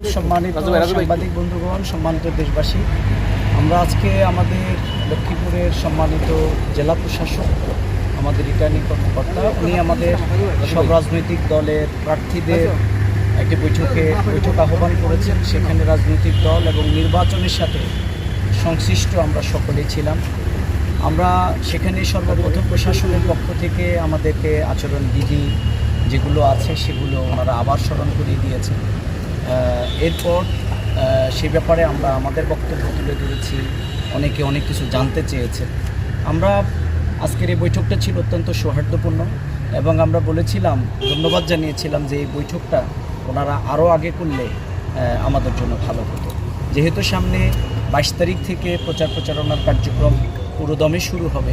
সম্মানিত। সাংবাদিক বন্ধুগণ সম্মানিত দেশবাসী আমরা আজকে আমাদের লক্ষ্মীপুরের সম্মানিত জেলা প্রশাসক আমাদের রিটার্নিং কর্মকর্তা উনি আমাদের সব রাজনৈতিক দলের প্রার্থীদের একটি বৈঠকে বৈঠক আহ্বান করেছেন। সেখানে রাজনৈতিক দল এবং নির্বাচনের সাথে সংশ্লিষ্ট আমরা সকলেই ছিলাম। আমরা সেখানে সর্বপ্রথম প্রশাসনের পক্ষ থেকে আমাদেরকে আচরণ বিধি যেগুলো আছে সেগুলো ওনারা আবার স্মরণ করিয়ে দিয়েছেন। এরপর সে ব্যাপারে আমরা আমাদের বক্তব্য তুলে ধরেছি। অনেকে অনেক কিছু জানতে চেয়েছে। আমরা আজকের এই বৈঠকটা ছিল অত্যন্ত সৌহার্দ্যপূর্ণ এবং আমরা বলেছিলাম, ধন্যবাদ জানিয়েছিলাম যে এই বৈঠকটা ওনারা আরও আগে করলে আমাদের জন্য ভালো হতো। যেহেতু সামনে বাইশ তারিখ থেকে প্রচার প্রচারণার কার্যক্রম পুরোদমে শুরু হবে,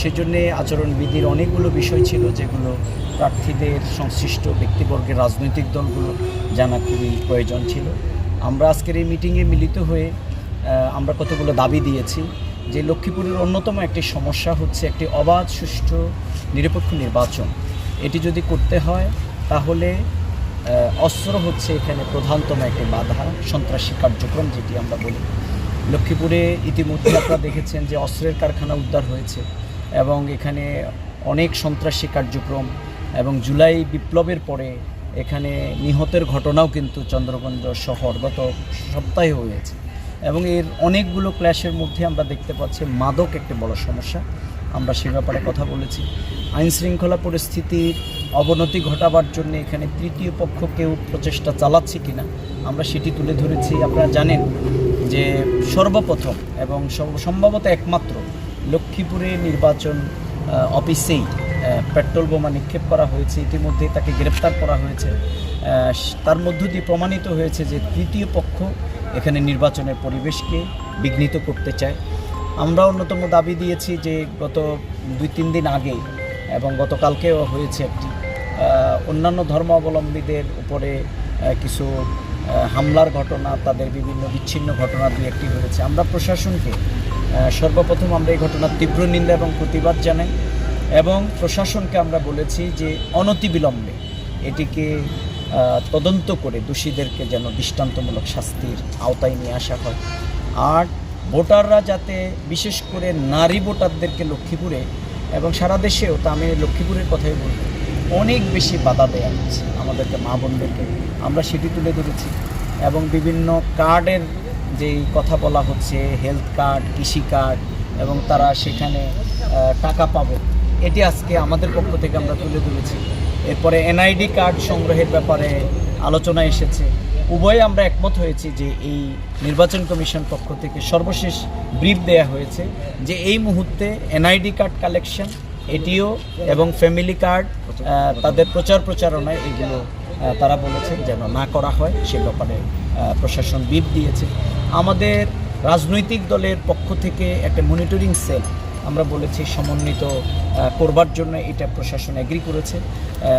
সেজন্যে আচরণবিধির অনেকগুলো বিষয় ছিল যেগুলো প্রার্থীদের সংশ্লিষ্ট ব্যক্তিবর্গের রাজনৈতিক দলগুলো জানা খুবই প্রয়োজন ছিল। আমরা আজকের এই মিটিংয়ে মিলিত হয়ে আমরা কতগুলো দাবি দিয়েছি। যে লক্ষ্মীপুরের অন্যতম একটি সমস্যা হচ্ছে একটি অবাধ, সুষ্ঠু, নিরপেক্ষ নির্বাচন। এটি যদি করতে হয়, তাহলে অস্ত্র হচ্ছে এখানে প্রধানতম একটি বাধা, সন্ত্রাসী কার্যক্রম যেটি আমরা বলি। লক্ষ্মীপুরে ইতিমধ্যে আপনারা দেখেছেন যে অস্ত্রের কারখানা উদ্ধার হয়েছে এবং এখানে অনেক সন্ত্রাসী কার্যক্রম এবং জুলাই বিপ্লবের পরে এখানে নিহতের ঘটনাও কিন্তু চন্দ্রগঞ্জ শহর গত সপ্তাহে হয়েছে। এবং এর অনেকগুলো ক্ল্যাশের মধ্যে আমরা দেখতে পাচ্ছি মাদক একটি বড় সমস্যা। আমরা সে ব্যাপারে কথা বলেছি। আইন শৃঙ্খলা পরিস্থিতির অবনতি ঘটাবার জন্য এখানে তৃতীয় পক্ষ কেউ প্রচেষ্টা চালাচ্ছে কিনা, আমরা সেটি তুলে ধরেছি। আপনারা জানেন যে সর্বপ্রথম এবং সম্ভবত একমাত্র লক্ষ্মীপুরে নির্বাচন অফিসেই পেট্রোল বোমা নিক্ষেপ করা হয়েছে, ইতিমধ্যেই তাকে গ্রেপ্তার করা হয়েছে। তার মধ্য দিয়ে প্রমাণিত হয়েছে যে তৃতীয় পক্ষ এখানে নির্বাচনের পরিবেশকে বিঘ্নিত করতে চায়। আমরা অন্যতম দাবি দিয়েছি যে গত দুই তিন দিন আগে এবং গতকালকেও হয়েছে একটি অন্যান্য ধর্মাবলম্বীদের উপরে কিছু হামলার ঘটনা, তাদের বিভিন্ন বিচ্ছিন্ন ঘটনা দুই একটি হয়েছে। আমরা প্রশাসনকে সর্বপ্রথম আমরা এই ঘটনার তীব্র নিন্দা এবং প্রতিবাদ জানাই। এবং প্রশাসনকে আমরা বলেছি যে অনতিবিলম্বে এটিকে তদন্ত করে দোষীদেরকে যেন দৃষ্টান্তমূলক শাস্তির আওতায় নিয়ে আসা হয়। আর ভোটাররা যাতে বিশেষ করে নারী ভোটারদেরকে লক্ষ্মীপুরে এবং সারা দেশেও, তা আমি লক্ষ্মীপুরের কথাই বলব, অনেক বেশি বাধা দেওয়া হচ্ছে আমাদেরকে, মা বোনদেরকে। আমরা সেটি তুলে ধরেছি এবং বিভিন্ন কার্ডের যেই কথা বলা হচ্ছে, হেলথ কার্ড, কৃষি কার্ড এবং তারা সেখানে টাকা পাবে। এটি আজকে আমাদের পক্ষ থেকে আমরা তুলে ধরেছি। এরপরে এনআইডি কার্ড সংগ্রহের ব্যাপারে আলোচনা এসেছে। উভয়ে আমরা একমত হয়েছি যে এই নির্বাচন কমিশন পক্ষ থেকে সর্বশেষ ব্রিফ দেয়া হয়েছে যে এই মুহূর্তে এনআইডি কার্ড কালেকশন, এটিও এবং ফ্যামিলি কার্ড তাদের প্রচার প্রচারণায় এগুলো তারা বলেছেন যেন না করা হয়, সে ব্যাপারে প্রশাসন বিপ দিয়েছে। আমাদের রাজনৈতিক দলের পক্ষ থেকে একটা মনিটরিং সেল আমরা বলেছি সমন্বিত করবার জন্য এটা প্রশাসন এগ্রি করেছে।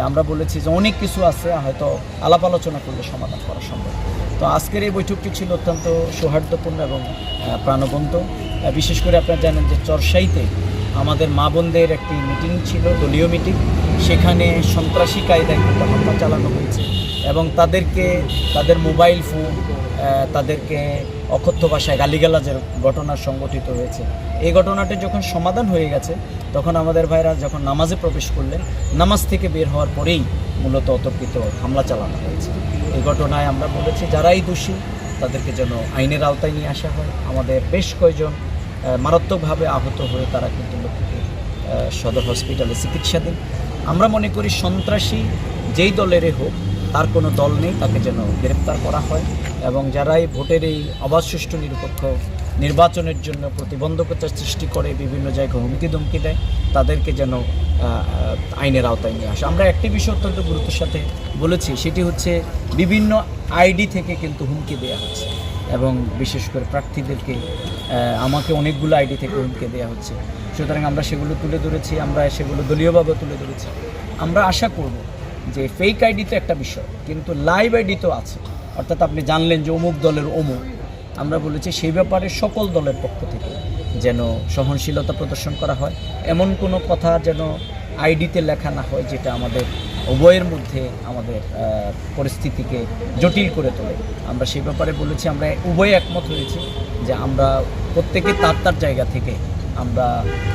আমরা বলেছি যে অনেক কিছু আছে, হয়তো আলাপ আলোচনা করলে সমাধান করা সম্ভব। তো আজকের এই বৈঠকটি ছিল অত্যন্ত সৌহার্দ্যপূর্ণ এবং প্রাণবন্ত। বিশেষ করে আপনারা জানেন যে চরসাইতে আমাদের মা বোনদের একটি মিটিং ছিল, দলীয় মিটিং। সেখানে সন্ত্রাসী কায়দায় কিন্তু হামলা চালানো হয়েছে এবং তাদেরকে তাদের মোবাইল ফোন তাদেরকে অকথ্য ভাষায় গালিগালাজের ঘটনা সংগঠিত হয়েছে। এই ঘটনাটি যখন সমাধান হয়ে গেছে, তখন আমাদের ভাইরা যখন নামাজে প্রবেশ করলেন, নামাজ থেকে বের হওয়ার পরেই মূলত অতর্কিত হামলা চালানো হয়েছে। এই ঘটনায় আমরা বলেছি, যারাই দোষী, তাদেরকে যেন আইনের আওতায় নিয়ে আসা হয়। আমাদের বেশ কয়েকজন মারাত্মকভাবে আহত হয়ে তারা কিন্তু সদর হসপিটালে চিকিৎসাধীন আমরা মনে করি, সন্ত্রাসী যেই দলেরই হোক, তার কোনো দল নেই, তাকে যেন গ্রেপ্তার করা হয়। এবং যারাই ভোটের এই অবাধ সুষ্ঠু নিরপেক্ষ নির্বাচনের জন্য প্রতিবন্ধকতা সৃষ্টি করে বিভিন্ন জায়গায় হুমকি ধমকি দেয়, তাদেরকে যেন আইনের আওতায় নিয়ে আসে। আমরা একটি বিষয় অত্যন্ত গুরুত্বের সাথে বলেছি, সেটি হচ্ছে বিভিন্ন আইডি থেকে কিন্তু হুমকি দেওয়া হচ্ছে এবং বিশেষ করে প্রার্থীদেরকে আমাকে অনেকগুলো আইডি থেকে হুমকি দেওয়া হচ্ছে। সুতরাং আমরা সেগুলো তুলে ধরেছি, আমরা সেগুলো দলীয়ভাবে তুলে ধরেছি। আমরা আশা করব যে ফেক আইডি তো একটা বিষয়, কিন্তু লাইভ আইডি তো আছে। অর্থাৎ আপনি জানলেন যে অমুক দলের অমুক। আমরা বলেছি সেই ব্যাপারে সকল দলের পক্ষ থেকে যেন সহনশীলতা প্রদর্শন করা হয়। এমন কোনো কথা যেন আইডিতে লেখা না হয়, যেটা আমাদের উভয়ের মধ্যে আমাদের পরিস্থিতিকে জটিল করে তোলে। আমরা সেই ব্যাপারে বলেছি, আমরা উভয়ে একমত হয়েছি যে আমরা প্রত্যেকে তার তার জায়গা থেকে আমরা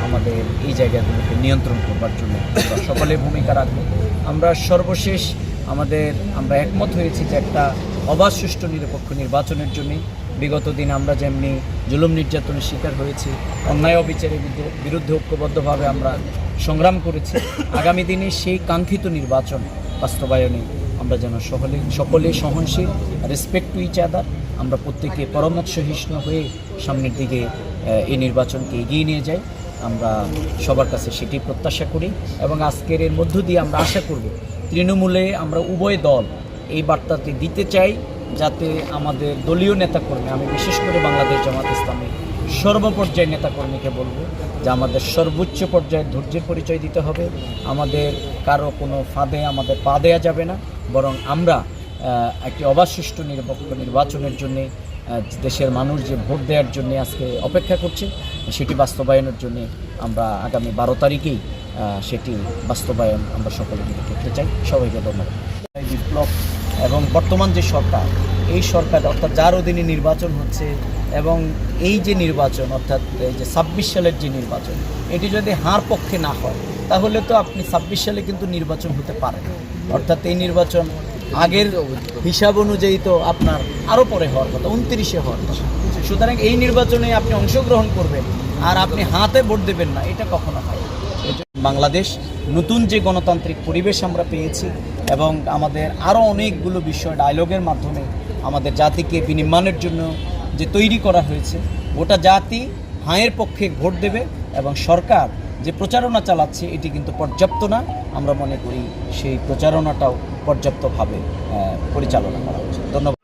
আমাদের এই জায়গাগুলোকে নিয়ন্ত্রণ করবার জন্য সকলে ভূমিকা রাখব। আমরা সর্বশেষ আমাদের, আমরা একমত হয়েছি যে একটা অবাধ সুষ্ঠু নিরপেক্ষ নির্বাচনের জন্য। বিগত দিন আমরা যেমনি জুলুম নির্যাতনের শিকার হয়েছি, অন্যায় অবিচারের বিরুদ্ধে- ঐক্যবদ্ধভাবে আমরা সংগ্রাম করেছি, আগামী দিনে সেই কাঙ্ক্ষিত নির্বাচন বাস্তবায়নে আমরা যেন সকলে সকলে সহনশীল রেসপেক্ট টু ইচ আদার আমরা প্রত্যেকে পরমত সহিষ্ণু হয়ে সামনের দিকে এই নির্বাচনকে এগিয়ে নিয়ে যাই। আমরা সবার কাছে সেটি প্রত্যাশা করি এবং আজকের এর মধ্য দিয়ে আমরা আশা করব তৃণমূলে আমরা উভয় দল এই বার্তাটি দিতে চাই যাতে আমাদের দলীয় নেতাকর্মী, আমি বিশেষ করে বাংলাদেশ জামাত ইসলামী সর্বপর্যায়ের নেতাকর্মীকে বলব যে আমাদের সর্বোচ্চ পর্যায়ে ধৈর্যের পরিচয় দিতে হবে। আমাদের কারও কোনো ফাঁদে, আমাদের পা দেওয়া যাবে না। বরং আমরা একটি অবাধ সুষ্ঠু নিরপেক্ষ নির্বাচনের জন্য দেশের মানুষ যে ভোট দেওয়ার জন্য আজকে অপেক্ষা করছে, সেটি বাস্তবায়নের জন্য আমরা আগামী বারো তারিখেই সেটি বাস্তবায়ন আমরা সকলে মিলে করতে চাই। সবাইকে ধন্যবাদ। বিপ্লব এবং বর্তমান যে সরকার, এই সরকার অর্থাৎ যার অধীনে নির্বাচন হচ্ছে এবং এই যে নির্বাচন, অর্থাৎ এই যে ছাব্বিশ সালের যে নির্বাচন, এটি যদি হার পক্ষে না হয়, তাহলে তো আপনি ছাব্বিশ সালে কিন্তু নির্বাচন হতে পারেন অর্থাৎ এই নির্বাচন আগের হিসাব অনুযায়ী তো আপনার আরও পরে হওয়ার কথা, উনত্রিশে হওয়ার কথা সুতরাং এই নির্বাচনে আপনি অংশগ্রহণ করবেন আর আপনি হাতে ভোট দেবেন না, এটা কখনো হয়। বাংলাদেশ নতুন যে গণতান্ত্রিক পরিবেশ আমরা পেয়েছি এবং আমাদের আরও অনেকগুলো বিষয় ডায়লগের মাধ্যমে আমাদের জাতিকে বিনির্মাণের জন্য যে তৈরি করা হয়েছে, গোটা জাতি হাঁয়ের পক্ষে ভোট দেবে এবং সরকার যে প্রচারণা চালাচ্ছে, এটি কিন্তু পর্যাপ্ত না। আমরা মনে করি সেই প্রচারণাটাও পর্যাপ্তভাবে পরিচালনা করা উচিত। ধন্যবাদ।